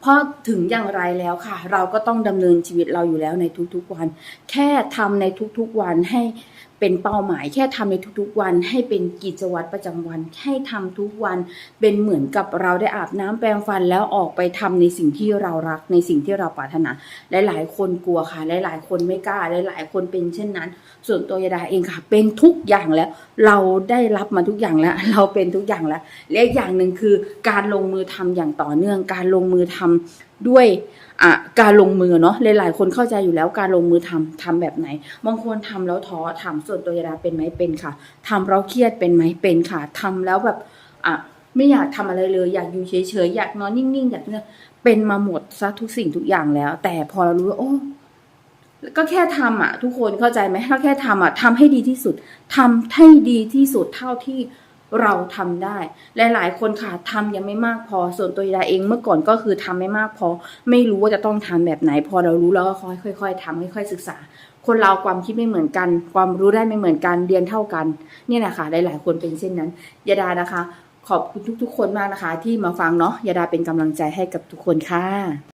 เพราะถึงอย่างไรแล้วค่ะ เราก็ต้องดำเนินชีวิตเราอยู่แล้วในทุกๆวัน แค่ทำในทุกๆวันให้ เป็นเป้าหมายแค่ทำในทุกๆวันให้เป็นกิจวัตรประจำวันให้ทำทุกวันเป็นเหมือนกับเราได้อาบน้ำแปรงฟันแล้วออกไปทำในสิ่งที่เรารักในสิ่งที่เราปรารถนาหลายๆคนกลัวค่ะหลายๆคนไม่กล้าหลายๆคนเป็นเช่นนั้น ส่วนตัวยาดาเองค่ะ เป็นทุกอย่างแล้ว เราได้รับมาทุกอย่างแล้ว เราเป็นทุกอย่างแล้ว และอีกอย่างหนึ่งคือการลงมือทำอย่างต่อเนื่อง การลงมือทำ ด้วยการลงมือเนาะหลายๆคนเข้าใจอยู่แล้วการลงมือทำทำแบบไหนบางคนทำแล้วท้อทำส่วนตัวยาดาเป็นไหมเป็นค่ะทำแล้วเครียดเป็นไหมเป็นค่ะทำแล้วแบบอะไม่อยากทำอะไรเลย อยากอยู่เฉยๆอยากนอนนิ่งๆอยากเนี่ยเป็นมาหมดซะทุกสิ่งทุกอย่างแล้ว แต่พอเรารู้ว่าโอ้ก็แค่ทำอะ ทุกคนเข้าใจไหมถ้าแค่ทำอะทำให้ดีที่สุดทำให้ดีที่สุดเท่าที่ เราทำได้ หลาย ๆ คนค่ะทำยังไม่มากพอ ส่วนตัวยาเองเมื่อก่อนก็คือทำไม่มากพอ ไม่รู้ว่าจะต้องทำแบบไหน พอเรารู้แล้วก็ค่อย ๆทำค่อย ๆ ศึกษา คนเราความคิดไม่เหมือนกัน ความรู้ได้ไม่เหมือนกันเรียนเท่ากันนี่แหละค่ะหลาย ๆ คนเป็นเช่นนั้นยาดานะคะ ขอบคุณทุก ๆ คนมากนะคะ ที่มาฟังเนาะยาดาเป็นกำลังใจให้กับทุกคนค่ะ